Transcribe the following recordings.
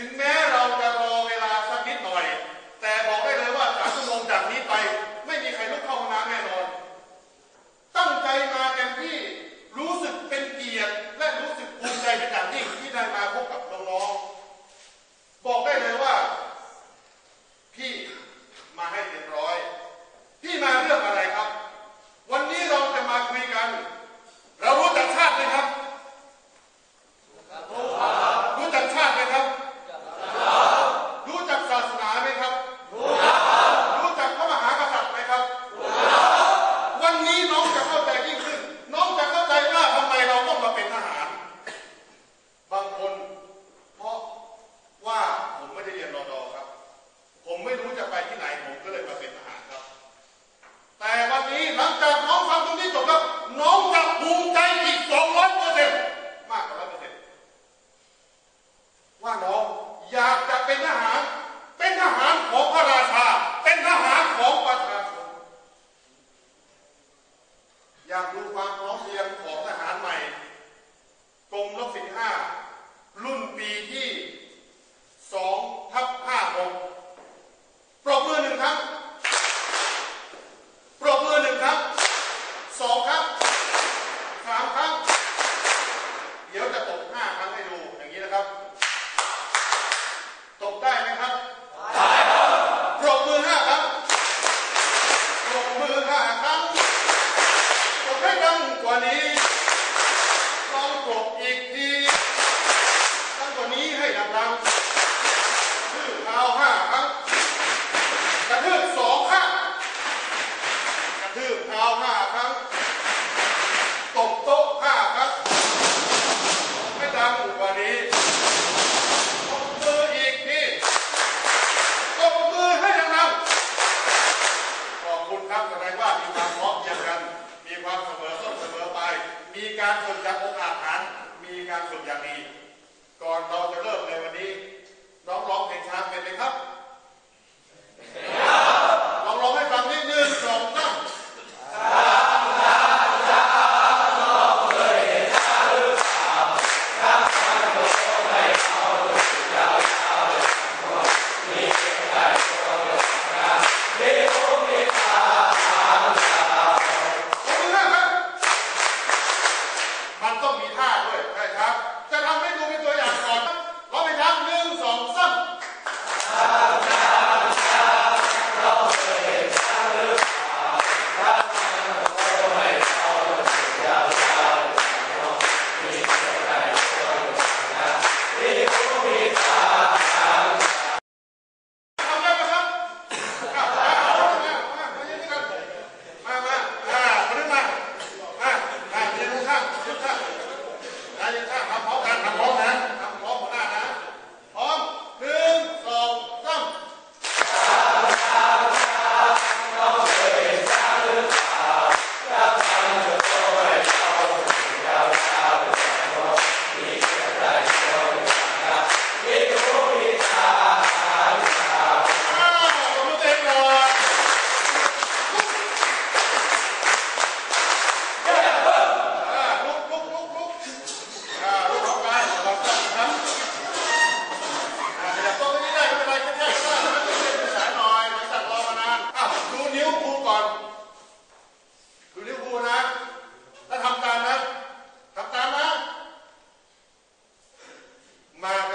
Amen. อง my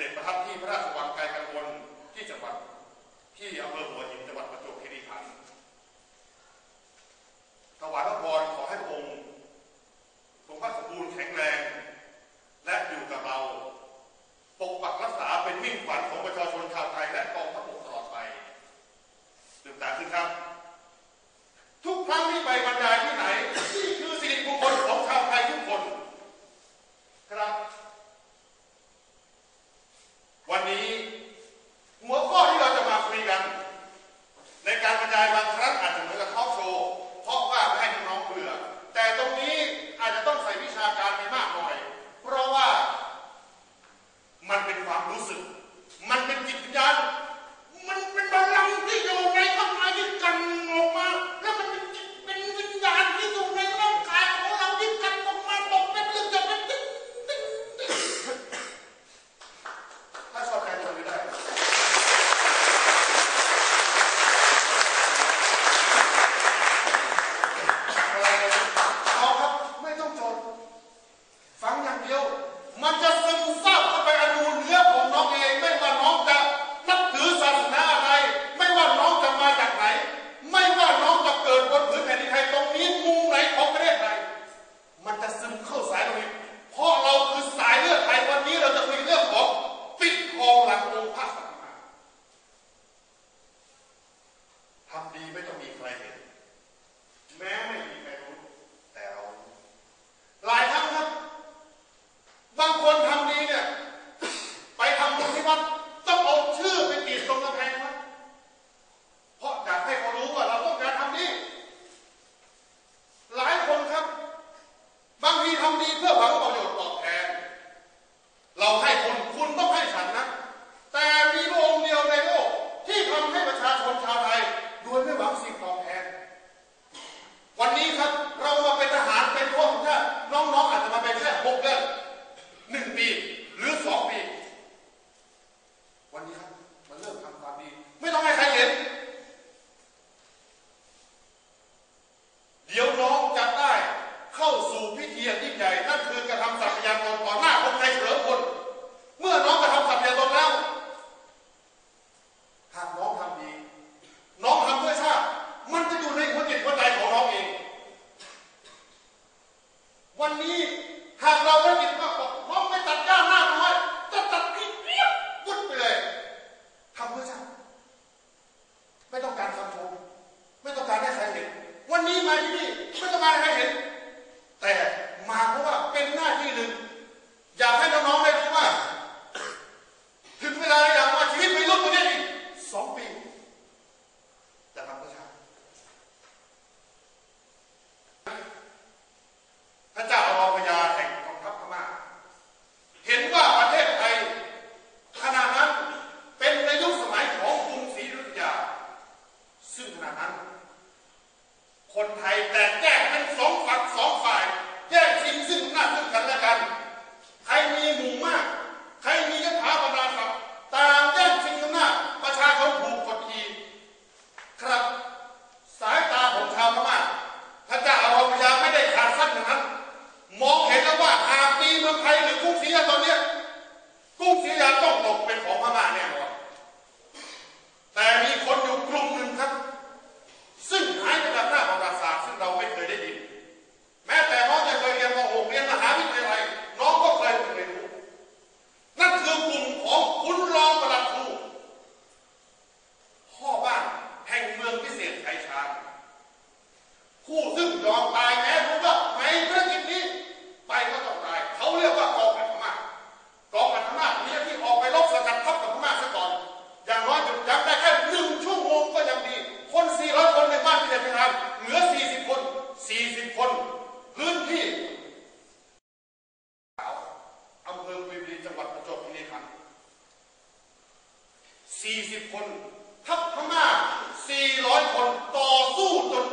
ด็จประทับที่พระราชวังไกลกังวลที่จังหวัดที่อำเภอหัวหินจังหวัด 40 คน ทัพพม่า400 คนต่อสู้จน